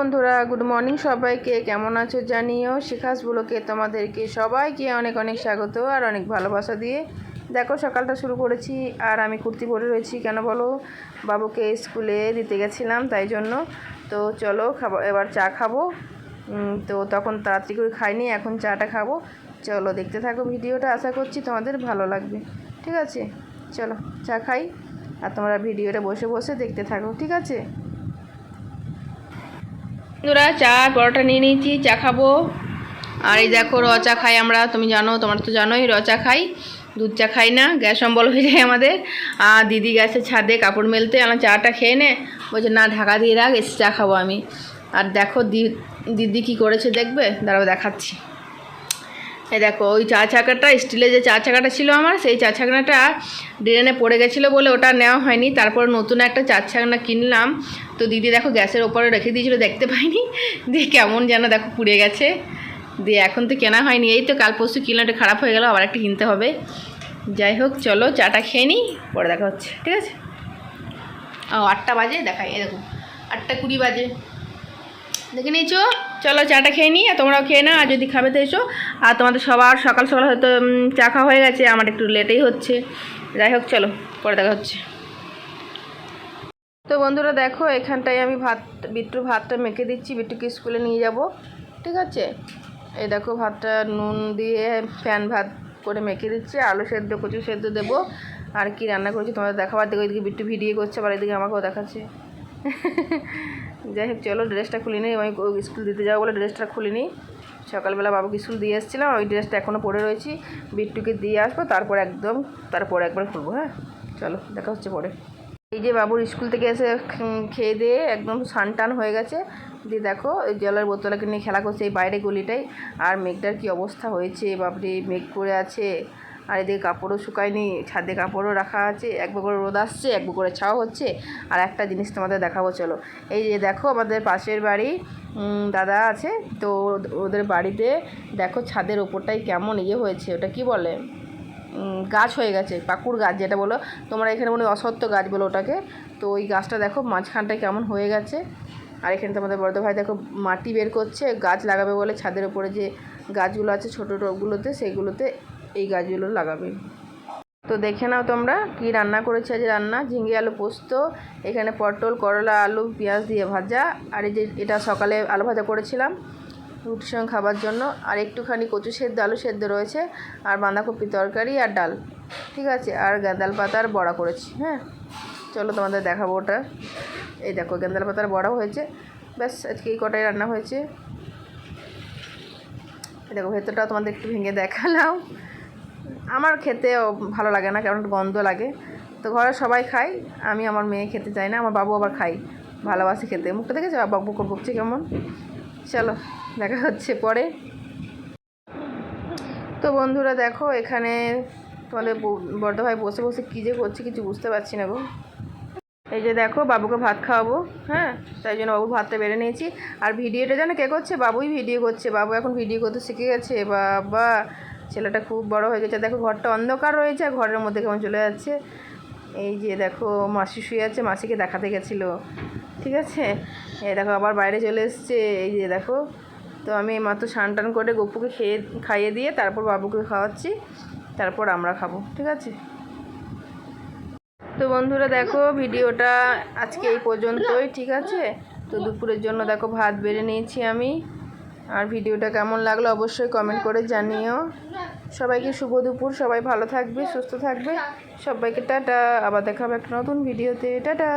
বন্ধুরা good morning সবাইকে। কেমন আছো জানিও? শিখাস ব্লকে তোমাদেরকে সবাইকে অনেক অনেক স্বাগত আর অনেক ভালোবাসা দিয়ে। দেখো, সকালটা শুরু করেছি আর আমি কুর্তি পরে রয়েছি, কেন বলো? বাবুকে স্কুলে দিতে গেছিলাম, তাই জন্য। তো চলো, খাব এবার চা খাব। তো তখন তাড়াতাড়ি করে খাইনি, এখন চাটা খাব। চলো, দেখতে থাকো ভিডিওটা, আশা করছি তোমাদের ভালো লাগবে। ঠিক আছে? চলো, চা খাই। আর তোমরা ভিডিওটা বসে বসে দেখতে থাকো, ঠিক আছে? বন্ধুরা, চা, পরোটা নিয়ে নিয়েছি, চা খাব। আর এই দেখো, র চা খাই আমরা, তুমি জানো, তোমার তো জানোই, র চা খাই। দুধ চা খাই না, গ্যাস অম্বল হয়ে যায় আমাদের। আর দিদি গেছে ছাদে কাপড় মেলতে আমার চাটা খেয়ে নে। বলছে, না, ঢাকা দিয়ে রাখ, এসে চা খাব আমি। আর দেখো দিদি কি করেছে দেখবে? দাঁড়াও, দেখাচ্ছি। এই দেখো, ওই চা চাকাটা, স্টিলের যে চা চাকাটা ছিল আমার, সেই চা চাকাটা ড্রেনে পড়ে গেছিল বলে ওটা নেওয়া হয়নি। তারপর নতুন একটা চা চাকানা কিনলাম। তো দিদি দেখো গ্যাসের ওপরে রেখে দিয়েছিলো, দেখতে পাইনি। দিয়ে কেমন যেন দেখো পুড়ে গেছে। দিয়ে এখন তো কেনা হয়নি। এই তো কাল পরশু কিনলাম এটা খারাপ হয়ে গেল, আবার একটা কিনতে হবে। যাই হোক, চলো চাটা খেয়ে নিই, পরে দেখা হচ্ছে, ঠিক আছে? ও, আটটা বাজে, দেখাই দেখো, আটটা কুড়ি বাজে। দেখে নিয়েছো? চলো চাটা খেয়ে নিই, আর তোমরাও খেয়ে নাও, আর যদি খাবে তো এসো। আর তোমাদের সবার সকাল সকাল হয়তো চা খাওয়া হয়ে গেছে, আমার একটু লেটেই হচ্ছে। যাই হোক, চলো, পরে দেখা হচ্ছে। তো বন্ধুরা দেখো, এখানটায় আমি ভাত বিট্টুর ভাতটা মেখে দিচ্ছি, বিট্টুকে স্কুলে নিয়ে যাব। ঠিক আছে? এই দেখো, ভাতটা নুন দিয়ে ফ্যান ভাত করে মেখে দিচ্ছি, আলু সেদ্ধ, কচু সেদ্ধ দেবো। আর কি রান্না করেছি, তোমাদের দেখাবার দেখো এদিকে বিট্টু ভিডিও করছে, আবার এদিকে আমাকেও দেখাচ্ছে। যাই হোক, চলো ড্রেসটা খুলে নিই। আমি স্কুল দিতে যাব বলে ড্রেসটা খুলে নিই। সকালবেলা বাবুকে স্কুল দিয়ে এসেছিলাম। ওই ড্রেসটা এখনও পরে রয়েছি। বিট্টুকে দিয়ে আসব, তারপর একদম তারপরে একবার খুলবো হ্যাঁ? চলো, দেখা হচ্ছে পরে। এই যে বাবুর স্কুল থেকে এসে খেয়ে দিয়ে একদম সান টান হয়ে গেছে। দিয়ে দেখো, এই জলের বোতলকে নিয়ে খেলা করছে এই বাইরে গলিটাই। আর মেঘটার কি অবস্থা হয়েছে, বাপরে, মেঘ করে আছে। আর এদিকে কাপড়ও শুকায়নি, ছাদে কাপড়ও রাখা আছে একবার করে রোদ আসছে একবার করে ছাও হচ্ছে, আর একটা জিনিস তোমাদের দেখাবো, চলো। এই যে দেখো আমাদের পাশের বাড়ি দাদা আছে, তো ওদের বাড়িতে দেখো ছাদের ওপরটাই কেমন ইয়ে হয়েছে, ওটা কি বলে? গাছ হয়ে গেছে, পাকুড় গাছ যেটা বলো, তোমরা এখানে মনে অসত্য গাছ বলো ওটাকে। তো ওই গাছটা দেখো মাঝখানটায় কেমন হয়ে গেছে। আর এখানে তোমাদের বড় ভাই দেখো মাটি বের করছে, গাছ লাগাবে বলে ছাদের ওপরে যে গাছগুলো আছে ছোটো টবগুলোতে, সেগুলোতে এই গাছগুলো লাগাবে। তো দেখে নাও তোমরা কি রান্না করেছি আজ রান্না। ঝিঙে, আলু পোস্ত, এখানে পটল, করলা, আলু, পেঁয়াজ দিয়ে ভাজা। আর এই যে এটা সকালে আলু ভাজা করেছিলাম রুটির সঙ্গে খাবার জন্য। আর একটুখানি কচু সেদ্ধ, আলু সেদ্ধ রয়েছে, আর বাঁধাকপি তরকারি আর ডাল। ঠিক আছে? আর গাঁদাল পাতার বড়া করেছি হ্যাঁ? চলো তোমাদের দেখাবো ওটা। এই দেখো, গাঁদাল পাতার বড়াও হয়েছে। ব্যাস, আজকে এই কটাই রান্না হয়েছে। দেখো, ভেতরটাও তোমাদের একটু ভেঙে দেখালাম। আমার খেতেও ভালো লাগে না কারণ গন্ধ লাগে। তো ঘরে সবাই খায়, আমি আমার মেয়ে খেতে চাই না, আমার বাবু আবার খাই ভালোবাসে খেতে। মুখটা দেখেছে? বাবু বকছে কেমন? চলো, দেখা হচ্ছে পরে। তো বন্ধুরা দেখো, এখানে তাহলে ব- বড় ভাই বসে বসে কী যে করছে কিছু বুঝতে পারছি না গো। এই যে দেখো, বাবুকে ভাত খাওয়াবো হ্যাঁ? তাই জন্য বাবু ভাতটা বেড়ে নিয়েছি। আর ভিডিওটা যেন কে করছে? বাবুই ভিডিও করছে। বাবু এখন ভিডিও করতে শিখে গেছে, বাবা। ছেলেটা খুব বড় হয়ে গেছে। দেখো ঘরটা অন্ধকার রয়েছে, ঘরের মধ্যে কেমন চলে যাচ্ছে। এই যে দেখো মাসি শুয়ে আছে, মাসিকে দেখাতে গেছিল, ঠিক আছে? এই দেখো আবার বাইরে চলে এসছে, এই যে দেখো। তো আমি মাত্র স্নান টান করে গপুকে খেয়ে, খাইয়ে দিয়ে তারপর বাবুকে খাওয়াচ্ছি, তারপর আমরা খাব, ঠিক আছে? তো বন্ধুরা দেখো ভিডিওটা আজকে এই পর্যন্তই, ঠিক আছে? তো দুপুরের জন্য দেখো ভাত বেড়ে নিয়েছি আমি। আর ভিডিওটা কেমন লাগল অবশ্যই কমেন্ট করে জানিও। সবাইকে শুভ দুপুর, সবাই ভালো থাকবে, সুস্থ থাকবে। সবাইকে টাটা, আবার দেখা হবে একটা নতুন ভিডিওতে। টাটা!